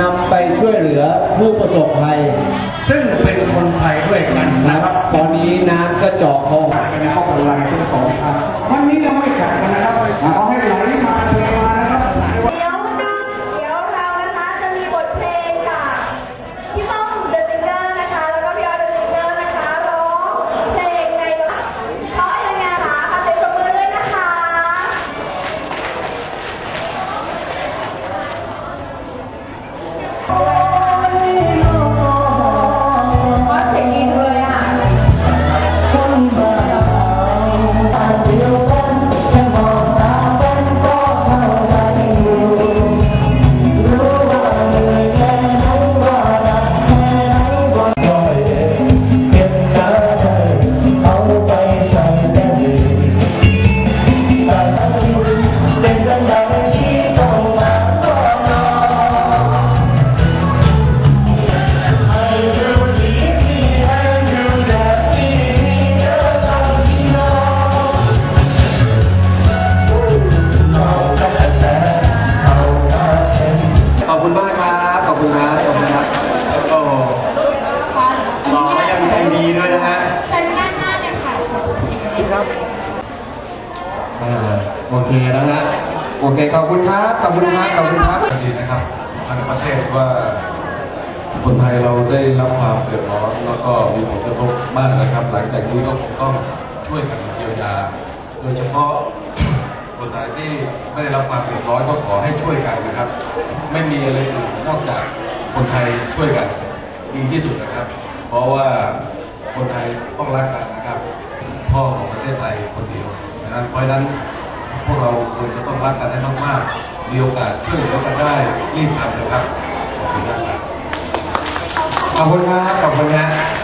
นำไปช่วยเหลือผู้ประสบภัย ซึ่งเป็นคนไทยด้วยกันนะครับบตอนนี้น้ำก็เจาะคอ อ่าโอเคแล้วนะโอเคขอบคุณครับขอบคุณครับขอบคุณครับดีนะครับทั้งประเทศว่า คนไทยเราได้รับความเดือดร้อนแล้วก็มีผลกระทบมากนะครับ หลังจากนี้ก็คงต้องช่วยกันเยียวยา โดยเฉพาะคนไทยที่ไม่ได้รับความเดือดร้อนก็ขอให้ช่วยกันนะครับ ไม่มีอะไรอื่นนอกจากคนไทยช่วยกันดีที่สุดนะครับ เพราะว่าคนไทยต้องรักกันนะครับ พ่อของประเทศไทยคนเดียว ดังนั้นเพราะฉะนั้นพวกเราควรจะต้องรักกันให้มากๆมีโอกาสช่วยเหลือกันได้รีบทำเลยครับขอบคุณมากครับขอบคุณครับขอบคุณครับ